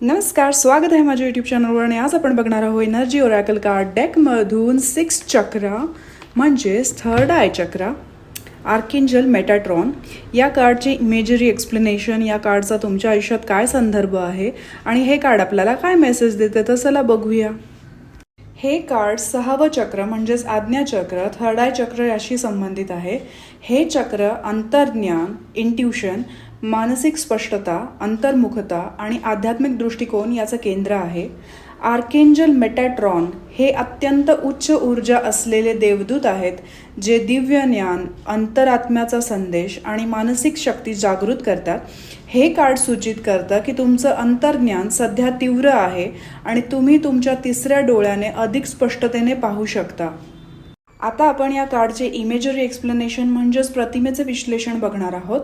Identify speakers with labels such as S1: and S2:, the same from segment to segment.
S1: नमस्कार स्वागत आहे माझ्या यूट्यूब चॅनलवर आणि आज आपण बघणार आहोत एनर्जी ओरॅकल कार्ड डेकमधून सिक्स चक्रा म्हणजेच third eye chakra archangel Metatron या कार्डची इमेजरी एक्सप्लेनेशन या कार्डचा तुमच्या आयुष्यात काय संदर्भ आहे आणि हे कार्ड आपल्याला काय मेसेज देते तर चला बघूया. हे कार्ड सहावं चक्र म्हणजेच आज्ञाचक्र थर्ड आय चक्र याशी संबंधित आहे. हे चक्र अंतर्ज्ञान इंट्युशन मानसिक स्पष्टता अंतर्मुखता आणि आध्यात्मिक दृष्टिकोन याचं केंद्र आहे. आर्केंजल मेटॅट्रॉन हे अत्यंत उच्च ऊर्जा असलेले देवदूत आहेत जे दिव्य ज्ञान अंतरात्म्याचा संदेश आणि मानसिक शक्ती जागृत करतात. हे कार्ड सूचित करतं की तुमचं अंतर्ज्ञान सध्या तीव्र आहे आणि तुम्ही तुमच्या तिसऱ्या डोळ्याने अधिक स्पष्टतेने पाहू शकता. आता आपण या कार्डचे इमेजरी एक्सप्लेनेशन म्हणजेच प्रतिमेचे विश्लेषण बघणार आहोत.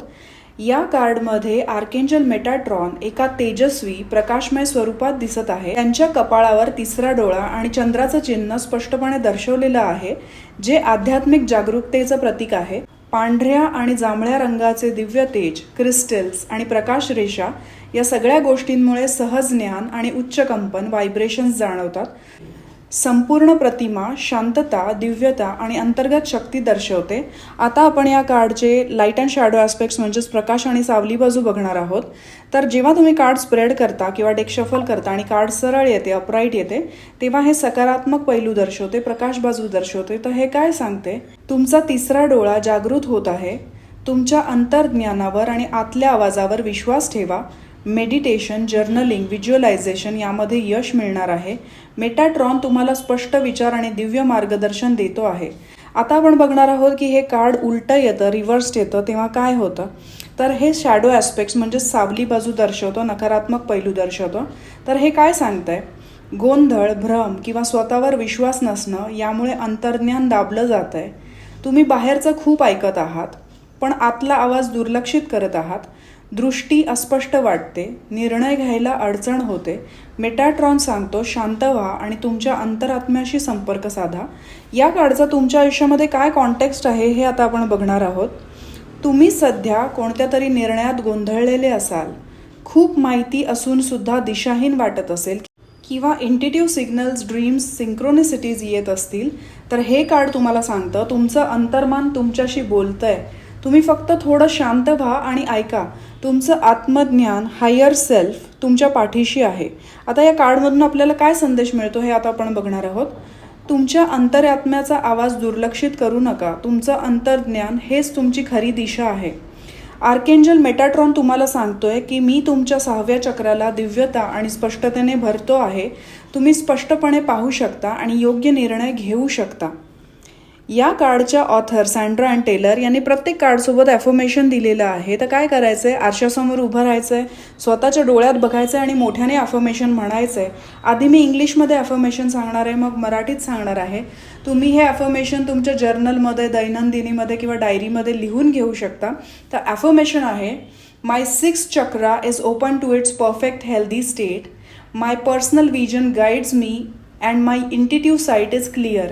S1: या कार्डमध्ये आर्केंजल मेटाट्रॉन एका तेजस्वी प्रकाशमय स्वरूपात दिसत आहे. त्यांच्या कपाळावर तिसरा डोळा आणि चंद्राचं चिन्ह स्पष्टपणे दर्शवलेलं आहे जे आध्यात्मिक जागरूकतेचं प्रतीक आहे. पांढऱ्या आणि जांभळ्या रंगाचे दिव्य तेज क्रिस्टल्स आणि प्रकाश रेषा या सगळ्या गोष्टींमुळे सहज ज्ञान आणि उच्च कंपन व्हायब्रेशन्स जाणवतात. संपूर्ण प्रतिमा शांतता दिव्यता आणि अंतर्गत शक्ती दर्शवते. आता आपण या कार्डचे लाइट अँड शॅडो ॲस्पेक्ट्स म्हणजेच प्रकाश आणि सावली बाजू बघणार आहोत. तर जेव्हा तुम्ही कार्ड स्प्रेड करता किंवा डेक शफल करता आणि कार्ड सरळ येते अपराईट येते तेव्हा हे सकारात्मक पैलू दर्शवते प्रकाश बाजू दर्शवते. तर हे काय सांगते? तुमचा तिसरा डोळा जागृत होत आहे. तुमच्या अंतर्ज्ञानावर आणि आतल्या आवाजावर विश्वास ठेवा. मेडिटेशन जर्नलिंग व्हिज्युअलायझेशन यामध्ये यश मिळणार आहे. मेटाट्रॉन तुम्हाला स्पष्ट विचार आणि दिव्य मार्गदर्शन देतो आहे. आता आपण बघणार आहोत की हे कार्ड उलटं येतं रिव्हर्स्ड येतं तेव्हा काय होतं? तर हे शॅडो ॲस्पेक्ट्स म्हणजे सावली बाजू दर्शवतो नकारात्मक पैलू दर्शवतो. तर हे काय सांगतंय? गोंधळ भ्रम किंवा स्वतःवर विश्वास नसणं यामुळे अंतर्ज्ञान दाबलं जात आहे तुम्ही बाहेरचं खूप ऐकत आहात पण आतला आवाज दुर्लक्षित करत आहात. दृष्टी अस्पष्ट वाटते निर्णय घ्यायला अडचण होते. मेटाट्रॉन सांगतो शांत व्हा आणि तुमच्या अंतरात्म्याशी संपर्क साधा. या कार्डचा तुमच्या आयुष्यामध्ये काय कॉन्टेक्स्ट आहे हे आता आपण बघणार आहोत. तुम्ही सध्या कोणत्या तरी निर्णयात गोंधळलेले असाल. खूप माहिती असून सुद्धा दिशाहीन वाटत असेल किंवा इंटिटिव्ह सिग्नल्स ड्रीम्स सिंक्रोनिसिटीज येत असतील तर हे कार्ड तुम्हाला सांगतं तुमचं अंतर्मान तुमच्याशी बोलतंय. तुम्ही फक्त थोडं शांत व्हा आणि ऐका. तुमचं आत्मज्ञान हायर सेल्फ तुमच्या पाठीशी आहे. आता या कार्डमधून आपल्याला काय संदेश मिळतो हे आता आपण बघणार आहोत. तुमच्या अंतरात्म्याचा आवाज दुर्लक्षित करू नका. तुमचं अंतर्ज्ञान हेच तुमची खरी दिशा आहे. आर्केंजल मेटाट्रॉन तुम्हाला सांगतोय की मी तुमच्या सहाव्या चक्राला दिव्यता आणि स्पष्टतेने भरतो आहे. तुम्ही स्पष्टपणे पाहू शकता आणि योग्य निर्णय घेऊ शकता. या कार्डच्या ऑथर सँड्रा अँड टेलर यांनी प्रत्येक कार्डसोबत ॲफर्मेशन दिलेलं आहे. तर काय करायचं आहे आरशासमोर उभं राहायचं आहे स्वतःच्या डोळ्यात बघायचं आहे आणि मोठ्याने ॲफर्मेशन म्हणायचं आहे आधी मी इंग्लिशमध्ये ॲफर्मेशन सांगणार आहे मग मराठीत सांगणार आहे. तुम्ही हे ॲफर्मेशन तुमच्या जर्नलमध्ये दैनंदिनीमध्ये किंवा डायरीमध्ये लिहून घेऊ शकता. तर ॲफर्मेशन आहे my six chakra is open to it's perfect healthy state my personal vision guides me and my intuitive sight is clear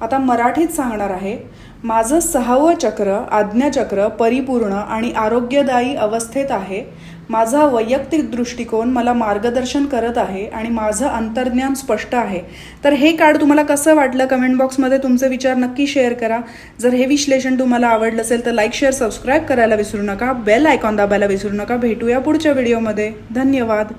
S1: आता मराठीत सांगणार आहे माझं सहावं चक्र आज्ञाचक्र परिपूर्ण आणि आरोग्यदायी अवस्थेत आहे. माझा वैयक्तिक दृष्टिकोन मला मार्गदर्शन करत आहे आणि माझं अंतर्ज्ञान स्पष्ट आहे. तर हे कार्ड तुम्हाला कसं वाटलं? कमेंट बॉक्समध्ये तुमचे विचार नक्की शेअर करा. जर हे विश्लेषण तुम्हाला आवडलं असेल तर लाईक शेअर सबस्क्राईब करायला विसरू नका. बेल आयकॉन दाबायला विसरू नका. भेटूया पुढच्या व्हिडिओमध्ये. धन्यवाद.